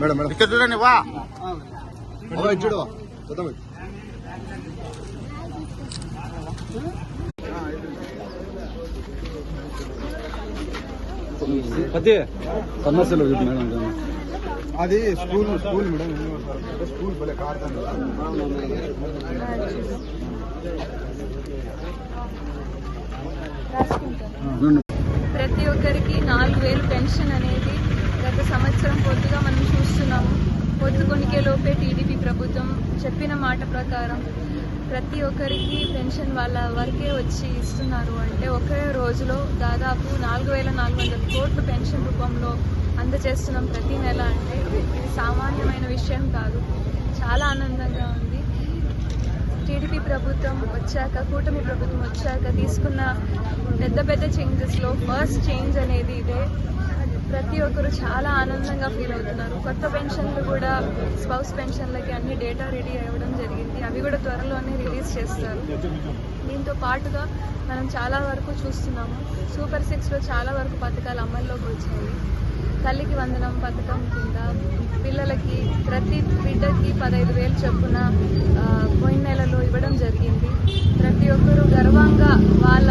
Madam madam ఇక్కడ చూడండి వా. చూడు చూద్దాం. అదే సమస్యలు మేడం. అది స్కూల్ స్కూల్ మేడం. స్కూల్ భలే కారుతాను ప్రతి ఒక్కరికి నాలుగు వేలు పెన్షన్ అనేది గత సంవత్సరం పొద్దుగా మనం చూస్తున్నాము. పొద్దు కొనికే లోపే టీడీపీ ప్రభుత్వం చెప్పిన మాట ప్రకారం ప్రతి ఒక్కరికి పెన్షన్ వాళ్ళ వరకే వచ్చి ఇస్తున్నారు. అంటే ఒకే రోజులో దాదాపు నాలుగు వేల నాలుగు వందల కోట్లు పెన్షన్ రూపంలో అందజేస్తున్నాం ప్రతి నెల. అంటే ఇది సామాన్యమైన విషయం కాదు. చాలా ఆనందంగా ఉంది. టీడీపీ ప్రభుత్వం వచ్చాక కూటమి ప్రభుత్వం వచ్చాక తీసుకున్న పెద్ద పెద్ద చేంజెస్లో ఫస్ట్ చేంజ్ అనేది ఇదే. ప్రతి ఒక్కరు చాలా ఆనందంగా ఫీల్ అవుతున్నారు. కొత్త పెన్షన్లు కూడా స్పౌస్ పెన్షన్లకి అన్ని డేటా రెడీ అవ్వడం జరిగింది. అవి కూడా త్వరలోనే రిలీజ్ చేస్తారు. దీంతో పాటుగా మనం చాలా వరకు చూస్తున్నాము. సూపర్ సిక్స్లో చాలా వరకు పథకాలు అమల్లోకి వచ్చాయి. తల్లికి వందనం పథకం కింద పిల్లలకి ప్రతి బిడ్డకి పదహైదు వేలు చొప్పున పోయిన నెలలో ఇవ్వడం జరిగింది. ప్రతి ఒక్కరూ గర్వంగా వాళ్ళ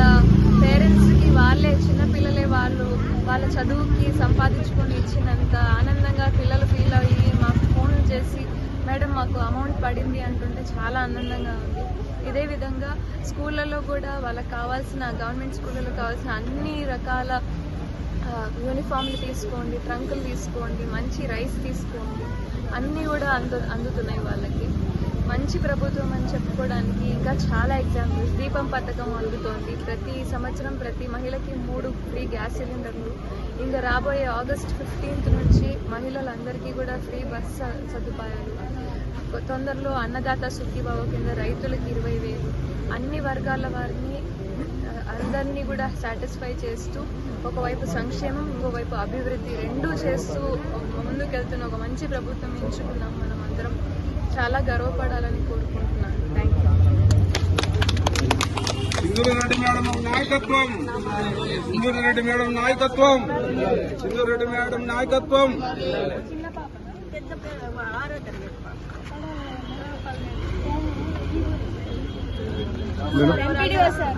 పేరెంట్స్కి వాళ్ళే చిన్నపిల్లలే వాళ్ళు వాళ్ళ చదువుకి సంపాదించుకొని ఇచ్చినంత ఆనందంగా పిల్లలు ఫీల్ అయ్యి మాకు ఫోన్లు చేసి మేడం మాకు అమౌంట్ పడింది అంటుంటే చాలా ఆనందంగా ఉంది. ఇదే విధంగా స్కూళ్ళలో కూడా వాళ్ళకి కావాల్సిన గవర్నమెంట్ స్కూళ్ళలో కావాల్సిన అన్ని రకాల యూనిఫామ్లు తీసుకోండి ట్రంకులు తీసుకోండి మంచి రైస్ తీసుకోండి. అన్నీ కూడా అందు అందుతున్నాయి వాళ్ళకి. మంచి ప్రభుత్వం అని చెప్పుకోవడానికి ఇంకా చాలా ఎగ్జాంపుల్స్ దీపం పథకం అందుతోంది. ప్రతి సంవత్సరం ప్రతి మహిళకి మూడు ఫ్రీ గ్యాస్ సిలిండర్లు. ఇంకా రాబోయే ఆగస్ట్ ఫిఫ్టీన్త్ నుంచి మహిళలందరికీ కూడా ఫ్రీ బస్ స- సదుపాయాలు. తొందరలో అన్నదాత సుఖీభావ కింద రైతులకు ఇరవై వేలు. అన్ని వర్గాల వారిని అందరినీ కూడా సాటిస్ఫై చేస్తూ ఒకవైపు సంక్షేమం ఇంకోవైపు అభివృద్ధి రెండూ చేస్తూ ముందుకెళ్తున్న ఒక మంచి ప్రభుత్వం ఎంచుకున్నాం మనం అందరం. చాలా గర్వపడాలని కోరుకుంటున్నాను. థ్యాంక్ యూ సింధూరెడ్డి మేడం నాయకత్వం. సింధూరెడ్డి మేడం నాయకత్వం. సింధూరెడ్డి మేడం నాయకత్వం. సార్